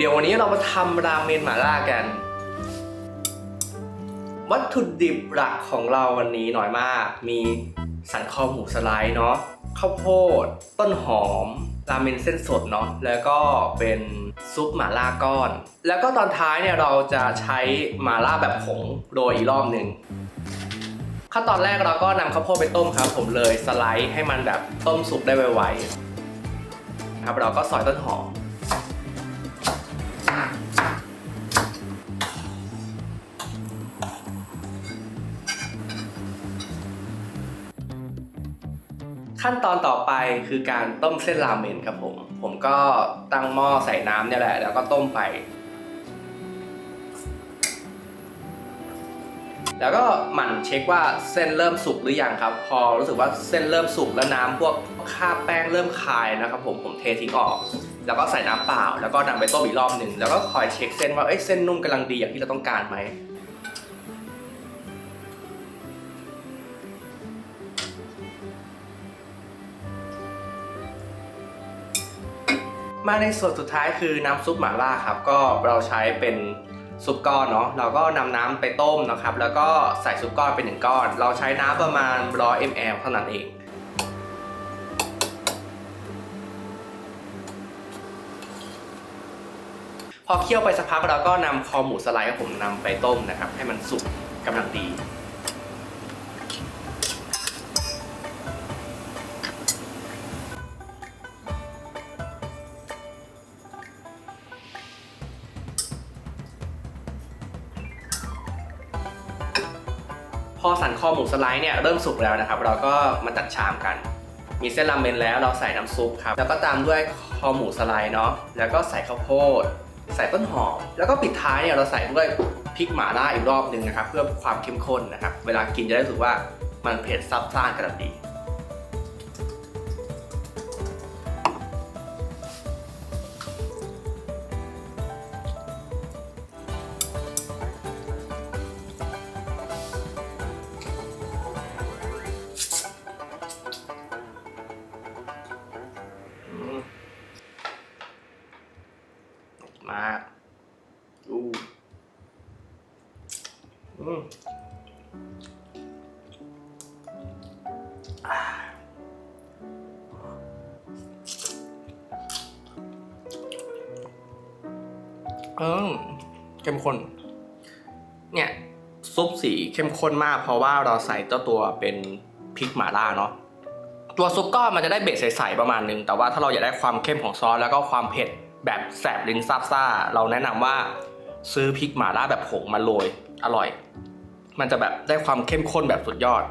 เดี๋ยววันนี้เรามาทำราเมนหม่าล่ากัน วัตถุดิบหลักของเราวันนี้น้อยมาก มีสันคอหมูสไลด์เนาะข้าวโพด ต้นหอม ราเมนเส้นสดเนาะแล้วก็เป็นซุปหม่าล่าก้อน แล้วก็ตอนท้ายเนี่ยเราจะใช้หม่าล่าแบบผงโรยอีกรอบหนึ่งขั้นตอนแรกเราก็นำข้าวโพดไปต้มครับ ผมเลยสไลด์ให้มันแบบต้มสุกได้ไวๆครับเราก็ซอยต้นหอม ขั้นตอนต่อไปคือการต้มเส้นราเมนครับผม ผมก็ตั้งหม้อใส่น้ำเนี่ยแหละ แล้วก็ต้มไป แล้วก็หมั่นเช็คว่าเส้นเริ่มสุกหรือยังครับ พอรู้สึกว่าเส้นเริ่มสุกแล้วน้ำพวกคราบแป้งเริ่มคายนะครับผมผมเททิ้งออก แล้วก็ใส่น้ำเปล่า แล้วก็นำไปต้มอีกรอบหนึ่งแล้วก็คอยเช็คเส้นว่าเอ้ยเส้นนุ่มกำลังดีอย่างที่เราต้องการไหม มาในส่วนสุดท้ายคือน้ำซุปหม่าล่าครับ ก็เราใช้เป็นซุปก้อนเนาะเราก็นำน้ำไปต้มนะครับ แล้วก็ใส่ซุปก้อนเป็นหนึ่งก้อน เราใช้น้ำประมาณ100 ml เท่านั้นเองพอเคี่ยวไปสักพักเราก็นำคอหมูสไลด์ของผมนำไปต้มนะครับ ให้มันสุกกำลังดี อสันคอหมูสไลด์เนี่ยเริ่มสุกแล้วนะครับ เราก็มาตัดชามกัน มีเส้นราเมนแล้วเราใส่น้ำซุปครับ แล้วก็ตามด้วยคอหมูสไลด์เนาะ แล้วก็ใส่ข้าวโพด ใส่ต้นหอม แล้วก็ปิดท้ายเนี่ยเราใส่ด้วยพริกหม่าล่าอีกรอบหนึ่งนะครับ เพื่อความเข้มข้นนะครับ เวลากินจะได้รู้สึกว่ามันเผ็ดซับซ่านกระดั มากดูอืมอ่าเออเข้มข้น เนี่ย ซุปสีเข้มข้นมาก เพราะว่าเราใส่เจ้าตัวเป็นพริกหม่าล่าเนาะตัวซุปก็มันจะได้เบสใสๆประมาณนึง แต่ว่าถ้าเราอยากได้ความเข้มของซอสแล้วก็ความเผ็ด แบบแสบลิ้นซาบซ่า เราแนะนำว่าซื้อพริกหม่าล่าแบบผงมาโรยอร่อย มันจะแบบได้ความเข้มข้นแบบสุดยอด